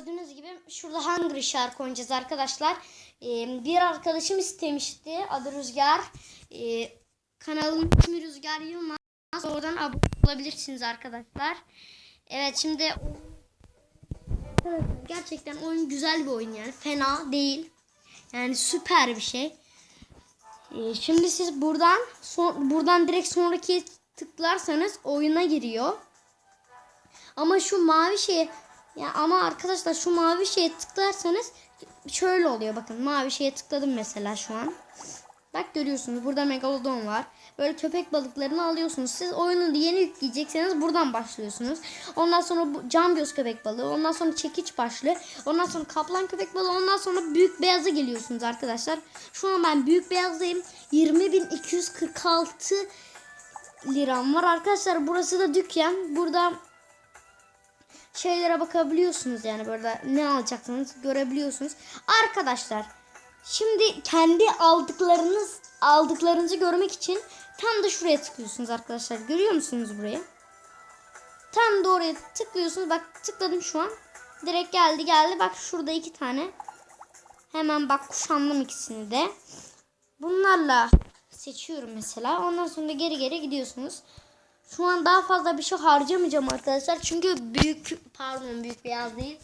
gördüğünüz gibi şurada Hungry Shark oynayacağız arkadaşlar. Ee, bir arkadaşım istemişti. Adı Rüzgar. Ee, kanalın ismi Rüzgar Yılmaz. Oradan abone olabilirsiniz arkadaşlar. Evet şimdi gerçekten oyun güzel bir oyun yani. Fena değil. Yani süper bir şey. Ee, şimdi siz buradan son, buradan direkt sonraki tıklarsanız oyuna giriyor. Ama şu mavi şeye ya ama arkadaşlar şu mavi şeye tıklarsanız şöyle oluyor bakın. Mavi şeye tıkladım mesela şu an. Bak görüyorsunuz burada megalodon var. Böyle köpek balıklarını alıyorsunuz. Siz oyunu yeni yükleyecekseniz buradan başlıyorsunuz. Ondan sonra bu cam göz köpek balığı. Ondan sonra çekiç başlı. Ondan sonra kaplan köpek balığı. Ondan sonra büyük beyaza geliyorsunuz arkadaşlar. Şu an ben büyük beyazdayım. 20.246 liram var arkadaşlar. Burası da dükkan. Burada şeylere bakabiliyorsunuz yani böyle ne alacaksınız görebiliyorsunuz. Arkadaşlar şimdi kendi aldıklarınız aldıklarınızı görmek için tam da şuraya tıklıyorsunuz arkadaşlar. Görüyor musunuz burayı? Tam da oraya tıklıyorsunuz. Bak tıkladım şu an. Direkt geldi geldi. Bak şurada iki tane. Hemen bak kuşandım ikisini de. Bunlarla seçiyorum mesela. Ondan sonra geri geri gidiyorsunuz. Şu an daha fazla bir şey harcamayacağım arkadaşlar. Çünkü büyük pardon büyük beyaz değil.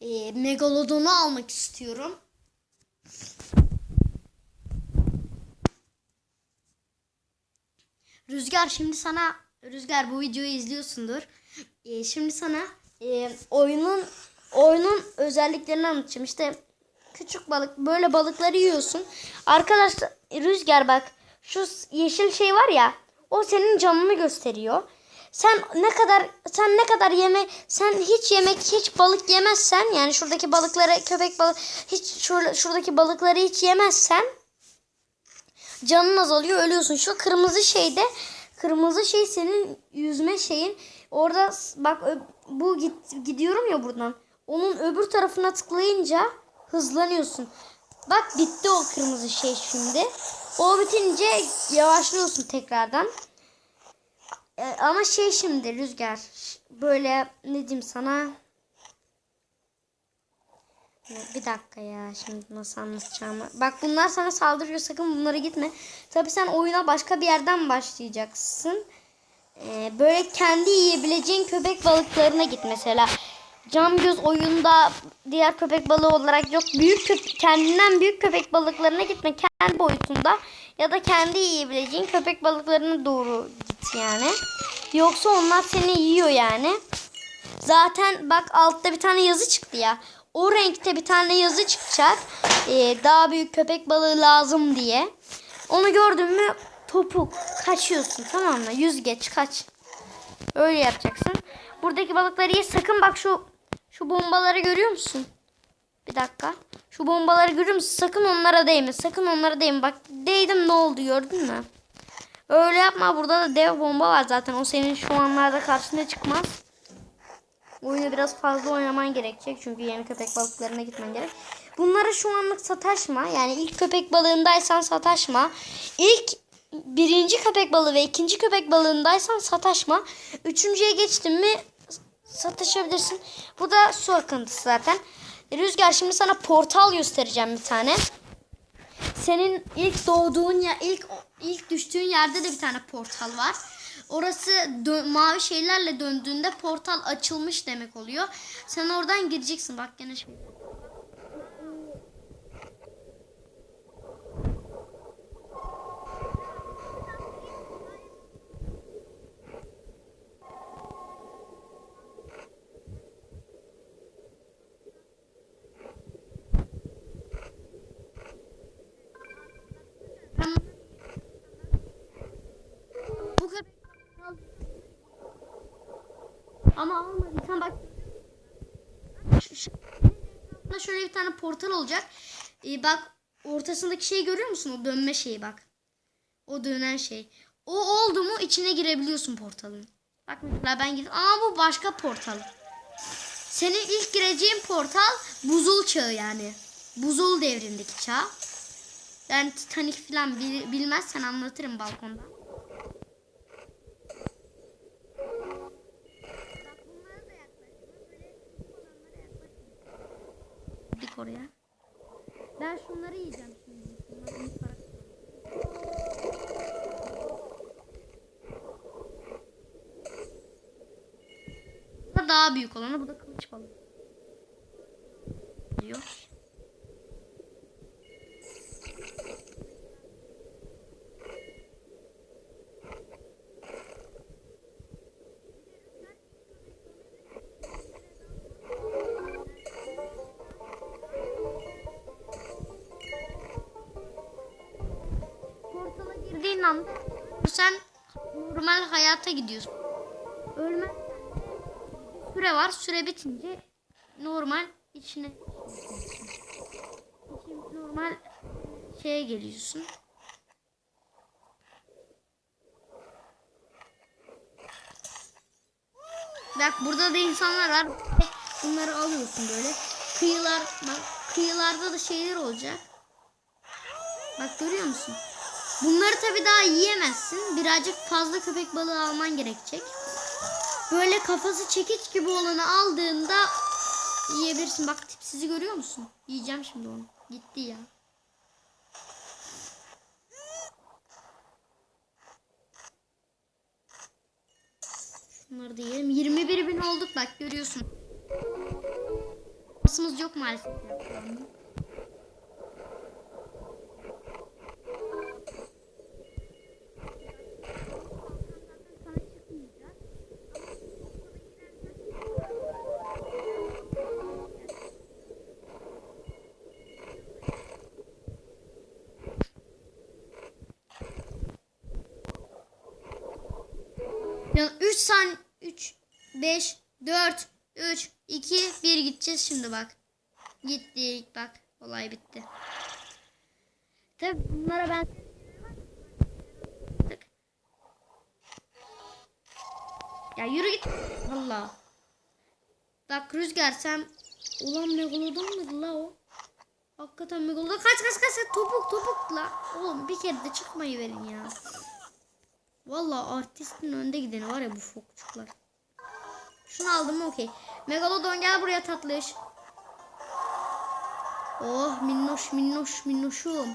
E, megalodonu almak istiyorum. Rüzgar şimdi sana Rüzgar bu videoyu izliyorsundur. E, şimdi sana e, oyunun oyunun özelliklerini anlatacağım. İşte küçük balık böyle balıkları yiyorsun. Arkadaşlar Rüzgar bak şu yeşil şey var ya o senin canını gösteriyor. Sen ne kadar sen ne kadar yeme sen hiç yemek hiç balık yemezsen yani şuradaki balıkları köpek balık hiç şur, şuradaki balıkları hiç yemezsen canın azalıyor ölüyorsun. Şu kırmızı şeyde kırmızı şey senin yüzme şeyin. Orada bak bu git, gidiyorum ya buradan. Onun öbür tarafına tıklayınca hızlanıyorsun. Bak bitti o kırmızı şey şimdi. O bitince yavaşlıyorsun tekrardan. Ee, ama şey şimdi rüzgar böyle ne diyeyim sana bir dakika ya şimdi nasıl anlatacağımı. Bak bunlar sana saldırıyor sakın bunlara gitme. Tabi sen oyuna başka bir yerden başlayacaksın. Ee, böyle kendi yiyebileceğin köpek balıklarına git mesela. Cam göz oyunda diğer köpek balığı olarak yok. Büyük kendinden büyük köpek balıklarına gitme kendi boyutunda ya da kendi yiyebileceğin köpek balıklarına doğru git yani. Yoksa onlar seni yiyor yani. Zaten bak altta bir tane yazı çıktı ya. O renkte bir tane yazı çıkacak. Ee, daha büyük köpek balığı lazım diye. Onu gördün mü topuk kaçıyorsun tamam mı? Yüzgeç kaç. Öyle yapacaksın. Buradaki balıkları ye. Sakın bak şu şu bombaları görüyor musun? Bir dakika. Şu bombaları görüyor musun? Sakın onlara değme. Sakın onlara değme. Bak değdim ne oldu gördün mü? Öyle yapma. Burada da dev bomba var zaten. O senin şu anlarda karşına çıkmaz. Oyunu biraz fazla oynaman gerekecek. Çünkü yeni köpek balıklarına gitmen gerek. Bunlara şu anlık sataşma. Yani ilk köpek balığındaysan sataşma. İlk birinci köpek balığı ve ikinci köpek balığındaysan sataşma. Üçüncüye geçtin mi sataşabilirsin. Bu da su akıntısı zaten. Rüzgar şimdi sana portal göstereceğim bir tane. Senin ilk doğduğun ya ilk ilk düştüğün yerde de bir tane portal var. Orası mavi şeylerle döndüğünde portal açılmış demek oluyor. Sen oradan gireceksin. Bak gene şey. Ama almadıysan bak şu, şu, şöyle bir tane portal olacak. Ee, bak ortasındaki şeyi görüyor musun? O dönme şeyi bak. O dönen şey. O oldu mu içine girebiliyorsun portalın. Bak mesela ben gidip ama bu başka portal. Senin ilk gireceğin portal buzul çağı yani. Buzul devrindeki çağ. Yani Titanic falan bil, bilmezsen anlatırım balkonda. Oraya. Ben şunları yiyeceğim şimdi. Da daha büyük olanı. Bu da kılıç balığı. Diyor. Gidiyorsun. Ölmez. Süre var. Süre bitince normal içine İçin normal şeye geliyorsun. Bak burada da insanlar var. Bunları alıyorsun böyle. Kıyılar bak kıyılarda da şeyler olacak. Bak görüyor musun? Bunları tabi daha yiyemezsin. Birazcık fazla köpek balığı alman gerekecek. Böyle kafası çekiç gibi olanı aldığında yiyebilirsin. Bak tipsizi görüyor musun? Yiyeceğim şimdi onu. Gitti ya. Şunları da yiyelim. 21 bin olduk bak görüyorsun. Şansımız yok maalesef. Şimdi bak. Gittik bak. Olay bitti. Tabi bunlara ben Ya yürü git. Valla. Bak Rüzgar sen ulan Megalodon muydu la o? Hakikaten Megalodon. Kaç kaç kaç topuk topuk la. Oğlum bir kere de çıkmayı verin ya. Valla artistin önde gideni var ya bu fokçuklar. Şunu aldım okey. Megalodon gel buraya tatlış. Oh minnoş minnoş minnoşum.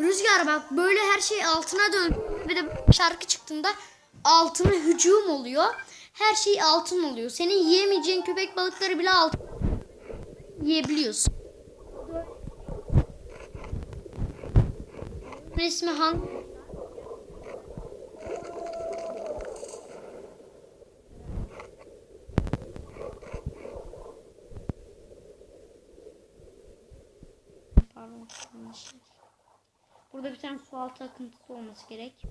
Rüzgar bak böyle her şey altına dön. Bir de şarkı çıktığında altına hücum oluyor. Her şey altın oluyor. Senin yiyemeyeceğin köpek balıkları bile altın yiyebiliyorsun. Resmi hangi? Burada bir tane su altı akıntısı olması gerek.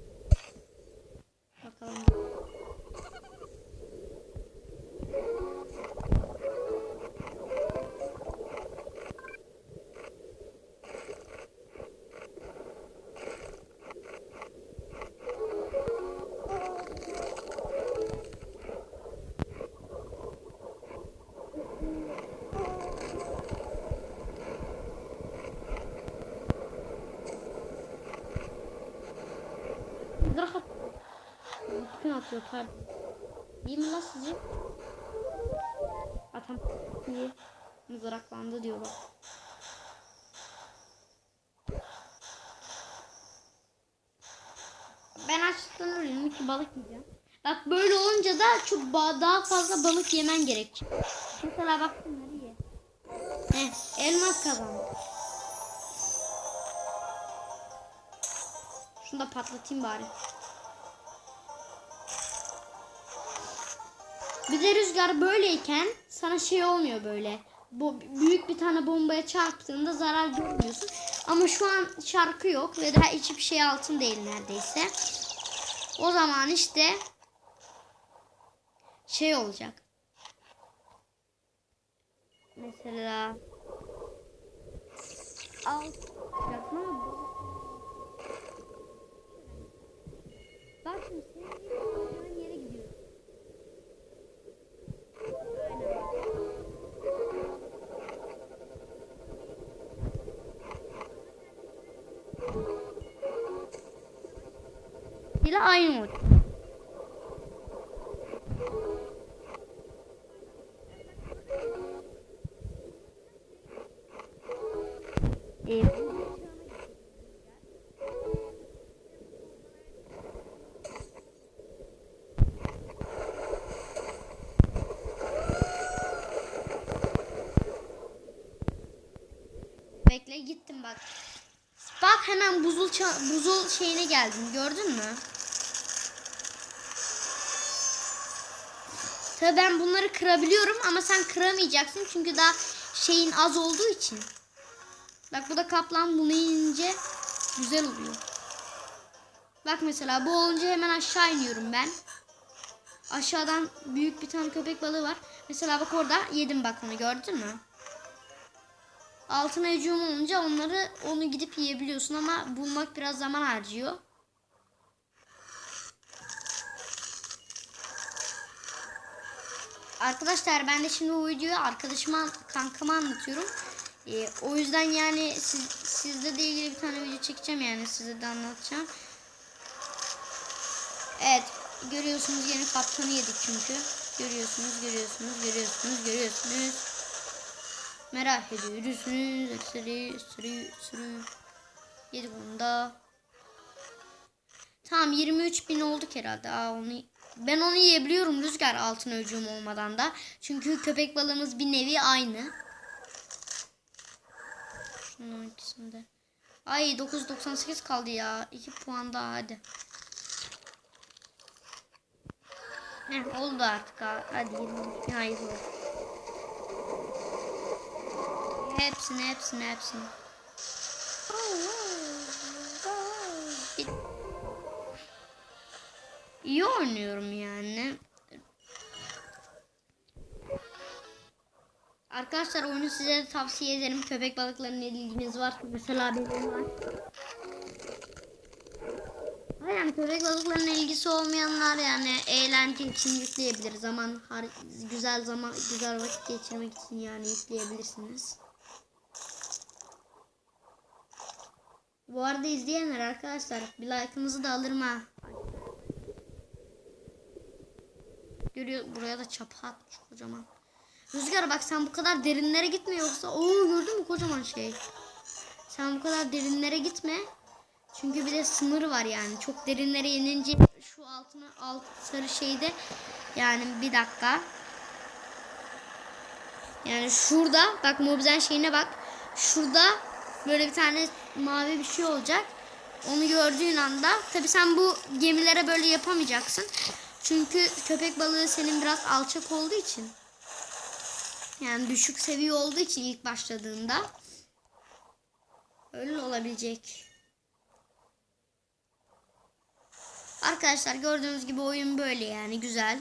Atıyor pardon. Mi lan sizce? Atam iyi. Mızraklandı diyor bak. Ben açlıktan ölüyorum. İki balık yiyeceğim. Bak böyle olunca da çok daha fazla balık yemen gerek. Mesela bak bunları ye. Heh, elmas kazandı. Şunu da patlatayım bari. Bir de rüzgar böyleyken sana şey olmuyor böyle. Bu büyük bir tane bombaya çarptığında zarar görmüyorsun. Ama şu an şarkı yok ve daha hiçbir şey altın değil neredeyse. O zaman işte şey olacak. Mesela al yapma Bak şimdi ile aynı mod. Bekle gittim bak. Bak hemen buzul buzul şeyine geldim. Gördün mü? Tabii ben bunları kırabiliyorum ama sen kıramayacaksın çünkü daha şeyin az olduğu için. Bak bu da kaplan bunu yiyince güzel oluyor. Bak mesela bu olunca hemen aşağı iniyorum ben. Aşağıdan büyük bir tane köpek balığı var. Mesela bak orada yedim bak onu gördün mü? Altına hücum olunca onları onu gidip yiyebiliyorsun ama bulmak biraz zaman harcıyor. Arkadaşlar ben de şimdi bu videoyu arkadaşıma kankama anlatıyorum. Ee, o yüzden yani siz, sizle de ilgili bir tane video çekeceğim yani size de anlatacağım. Evet görüyorsunuz yeni kaptanı yedik çünkü. Görüyorsunuz görüyorsunuz görüyorsunuz görüyorsunuz. Merak ediyorsunuz. Sürü sürü sürü. Yedik onu da. Tamam 23 bin olduk herhalde. Aa, onu ben onu yiyebiliyorum rüzgar altına hücum olmadan da. Çünkü köpek balığımız bir nevi aynı. Şunun ikisinde. Ay 9.98 kaldı ya. 2 puan daha hadi. Heh, oldu artık. ha. Hadi 20. Hayır oldu. Hepsini hepsini hepsini. Bir- İyi oynuyorum yani. Arkadaşlar oyunu size de tavsiye ederim. Köpek balıklarına ilginiz var. Mesela benim var. Yani köpek balıklarına ilgisi olmayanlar yani eğlence için yükleyebilir. Zaman güzel zaman güzel vakit geçirmek için yani yükleyebilirsiniz. Bu arada izleyenler arkadaşlar bir like'ınızı da alırım ha. Görüyor buraya da çapa atmış kocaman. Rüzgar bak sen bu kadar derinlere gitme yoksa oo gördün mü kocaman şey. Sen bu kadar derinlere gitme. Çünkü bir de sınır var yani. Çok derinlere inince şu altına alt sarı şeyde yani bir dakika. Yani şurada bak mobizen şeyine bak. Şurada böyle bir tane mavi bir şey olacak. Onu gördüğün anda tabi sen bu gemilere böyle yapamayacaksın. Çünkü köpek balığı senin biraz alçak olduğu için. Yani düşük seviye olduğu için ilk başladığında öyle olabilecek. Arkadaşlar gördüğünüz gibi oyun böyle yani güzel.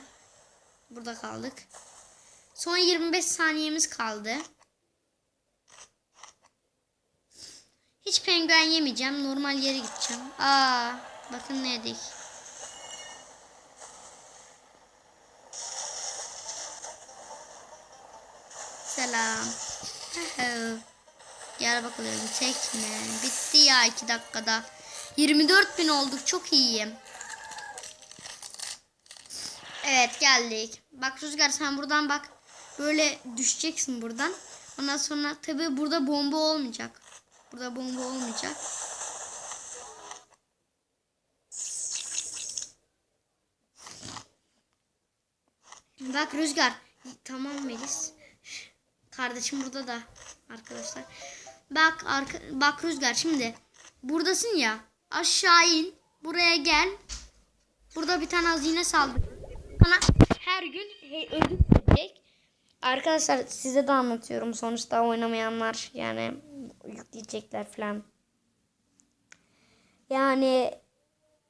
Burada kaldık. Son 25 saniyemiz kaldı. Hiç penguen yemeyeceğim. Normal yere gideceğim. Aa, bakın ne yedik. Selam. Gel bakalım tekne. Bitti ya 2 dakikada. 24 bin olduk. Çok iyiyim. Evet geldik. Bak Rüzgar sen buradan bak. Böyle düşeceksin buradan. Ondan sonra tabi burada bomba olmayacak. Burada bomba olmayacak. Bak Rüzgar. Tamam Melis. Kardeşim burada da arkadaşlar. Bak arka, bak Rüzgar şimdi. Buradasın ya. Aşağı in. Buraya gel. Burada bir tane hazine saldır. Sana her gün he- ödül verecek. Arkadaşlar size de anlatıyorum. Sonuçta oynamayanlar yani yükleyecekler falan. Yani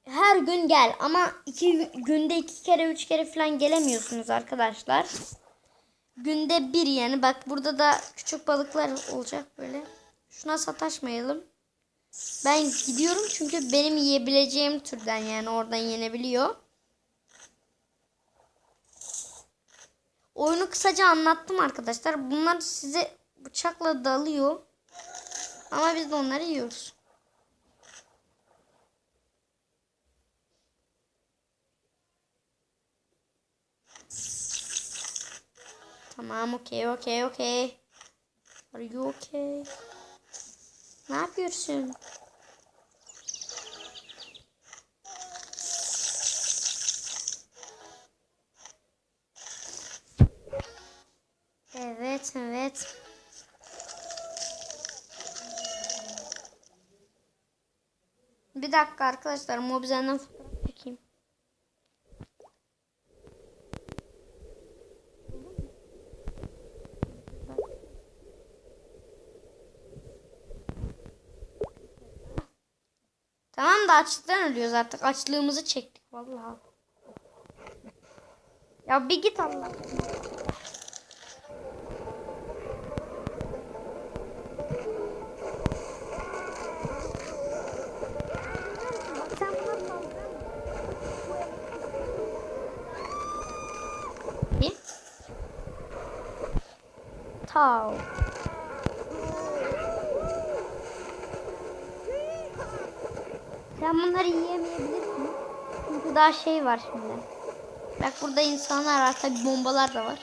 her gün gel ama iki günde iki kere üç kere falan gelemiyorsunuz arkadaşlar. Günde bir yani bak burada da küçük balıklar olacak böyle. Şuna sataşmayalım. Ben gidiyorum çünkü benim yiyebileceğim türden yani oradan yenebiliyor. Oyunu kısaca anlattım arkadaşlar. Bunlar size bıçakla dalıyor. Ama biz de onları yiyoruz. Tamam okey okey okey. Are you okay? Ne yapıyorsun? Evet evet. Bir dakika arkadaşlar mobzenden fotoğraf açlıktan ölüyoruz artık. Açlığımızı çektik vallahi. Ya bir git Allah. Sen buna Bir. Tav. Sen bunları yiyemeyebilirsin. Çünkü daha şey var şimdi. Bak burada insanlar var. Tabi bombalar da var.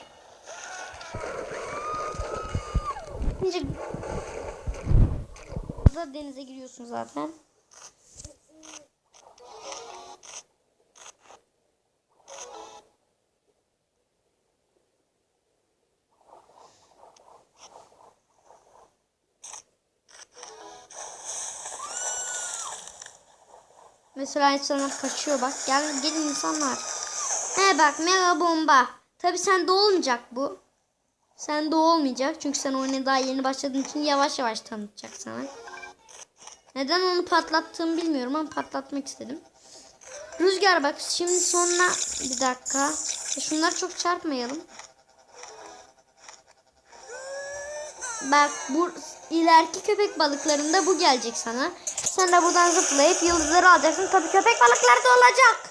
Şimdi Burada denize giriyorsun zaten. Mesela insanlar kaçıyor bak. Gel gelin insanlar. He bak mega bomba. Tabi sende olmayacak bu. Sende olmayacak. Çünkü sen oyuna daha yeni başladığın için yavaş yavaş tanıtacak sana. Neden onu patlattığımı bilmiyorum ama patlatmak istedim. Rüzgar bak şimdi sonra bir dakika. E, Şunları çok çarpmayalım. Bak bu ileriki köpek balıklarında bu gelecek sana. Sen de buradan zıplayıp yıldızları alacaksın. Tabii köpek balıkları da olacak.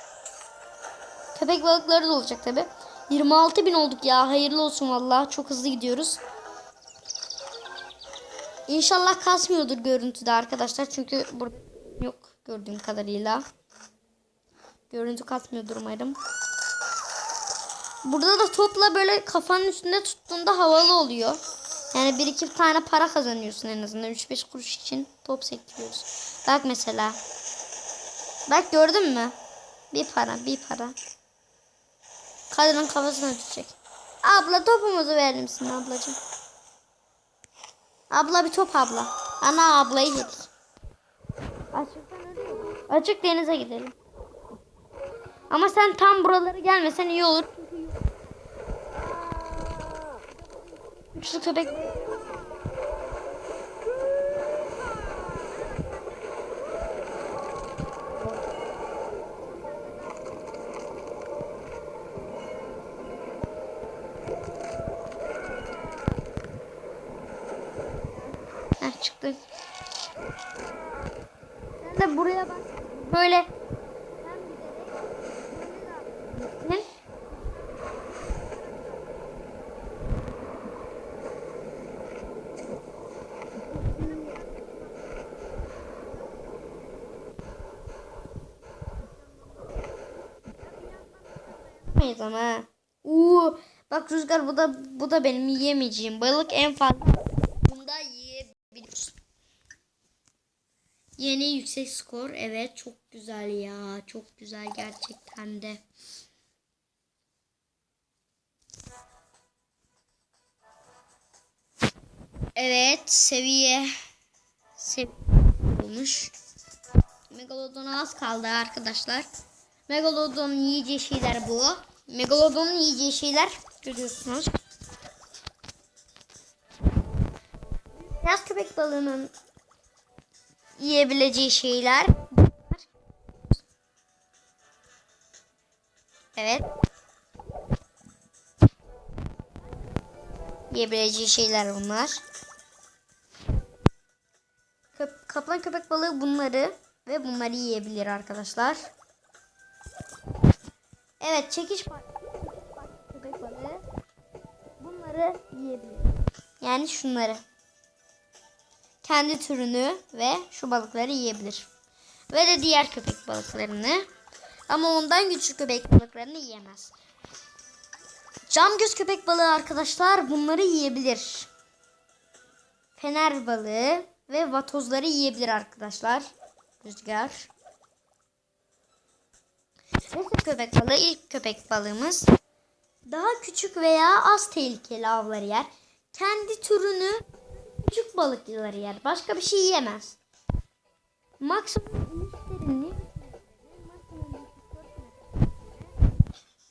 Köpek balıkları da olacak tabi. 26 bin olduk ya. Hayırlı olsun vallahi. Çok hızlı gidiyoruz. İnşallah kasmıyordur görüntüde arkadaşlar. Çünkü burada yok gördüğüm kadarıyla. Görüntü kasmıyordur umarım. Burada da topla böyle kafanın üstünde tuttuğunda havalı oluyor. Yani bir iki tane para kazanıyorsun en azından. 3-5 kuruş için top sektiriyoruz. Bak mesela. Bak gördün mü? Bir para bir para. Kadının kafasına düşecek. Abla topumuzu verir misin ablacığım? Abla bir top abla. Ana ablayı yedik. Açık denize gidelim. Ama sen tam buralara gelmesen iyi olur. Güçlü köpek. Heh, çıktı. De buraya bak. Böyle. Ne? Yapamayız ama. ha. Uuu. Rüzgar bu da bu da benim yiyemeyeceğim balık en fazla. Bunda yiyebiliyorsun. Yeni yüksek skor. Evet çok güzel ya. Çok güzel gerçekten de. Evet seviye seviye olmuş. Megalodon'a az kaldı arkadaşlar. Megalodon'un yiyeceği şeyler bu. Megalodon'un yiyeceği şeyler görüyorsunuz. Beyaz köpek balığının yiyebileceği şeyler. Evet. Yiyebileceği şeyler bunlar. Köp kaplan köpek balığı bunları ve bunları yiyebilir arkadaşlar. Evet çekiş parçası bunları yiyebilir. Yani şunları. Kendi türünü ve şu balıkları yiyebilir. Ve de diğer köpek balıklarını. Ama ondan güçlü köpek balıklarını yiyemez. Cam göz köpek balığı arkadaşlar bunları yiyebilir. Fener balığı ve vatozları yiyebilir arkadaşlar. Rüzgar. Neyse köpek balığı ilk köpek balığımız. Daha küçük veya az tehlikeli avları yer. Kendi türünü küçük balıkçıları yer. Başka bir şey yemez. Maksimum iniş derinliği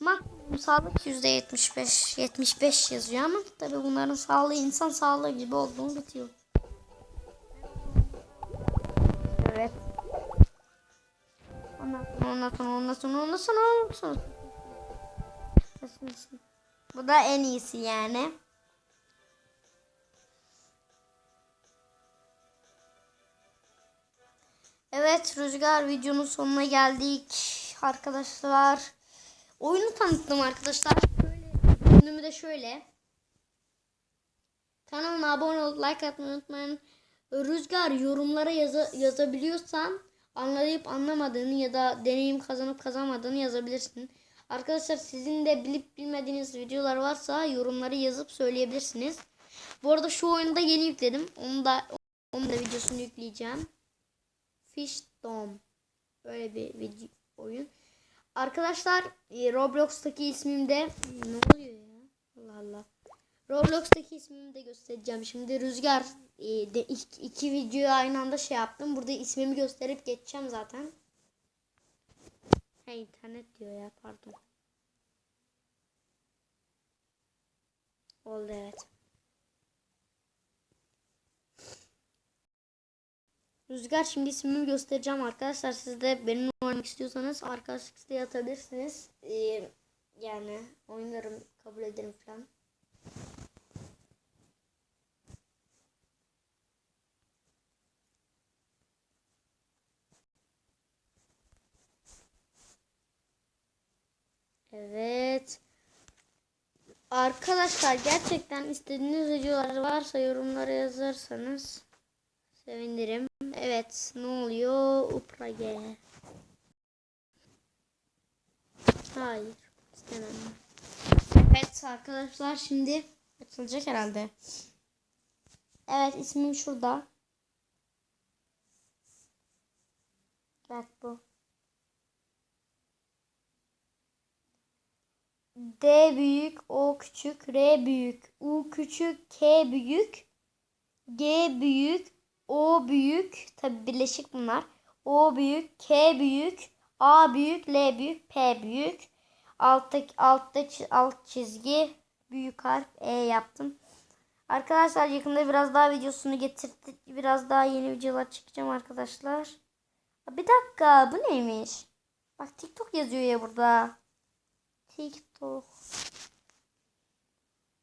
Maksimum sağlık %75 75 yazıyor ama tabi bunların sağlığı insan sağlığı gibi olduğunu bitiyor. Evet. Ondan sonra ondan sonra ondan sonra ondan sonra ondan sonra Nasıl? Bu da en iyisi yani. Evet Rüzgar videonun sonuna geldik arkadaşlar. Oyunu tanıttım arkadaşlar. Önümü de şöyle. Kanalıma abone olup like atmayı unutmayın. Rüzgar yorumlara yaza, yazabiliyorsan anlayıp anlamadığını ya da deneyim kazanıp kazanmadığını yazabilirsin. Arkadaşlar sizin de bilip bilmediğiniz videolar varsa yorumları yazıp söyleyebilirsiniz. Bu arada şu oyunu da yeni yükledim. Onu da onun da videosunu yükleyeceğim. Fish Dome. Böyle bir video oyun. Arkadaşlar e, Roblox'taki ismim de ne oluyor ya? Allah Allah. Roblox'taki ismimi de göstereceğim. Şimdi Rüzgar e, de iki, iki videoyu aynı anda şey yaptım. Burada ismimi gösterip geçeceğim zaten. Ha internet diyor ya pardon. Oldu evet. Rüzgar şimdi ismimi göstereceğim arkadaşlar. Siz de benimle oynamak istiyorsanız arkadaşlık isteği atabilirsiniz. Ee, yani oynarım kabul ederim falan. Evet. Arkadaşlar gerçekten istediğiniz videolar varsa yorumlara yazarsanız sevinirim. Evet ne oluyor? Uprage. Hayır istemem. Evet arkadaşlar şimdi açılacak herhalde. Evet ismim şurada. Bak bu. D büyük, O küçük, R büyük, U küçük, K büyük, G büyük, O büyük, tabi birleşik bunlar. O büyük, K büyük, A büyük, L büyük, P büyük. Alttaki altta alt çizgi büyük harf E yaptım. Arkadaşlar yakında biraz daha videosunu getirdik. Biraz daha yeni videolar çekeceğim arkadaşlar. Bir dakika bu neymiş? Bak TikTok yazıyor ya burada. TikTok.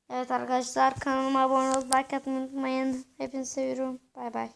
Evet arkadaşlar kanalıma abone olup like atmayı unutmayın. Hepinizi seviyorum. Bay bay.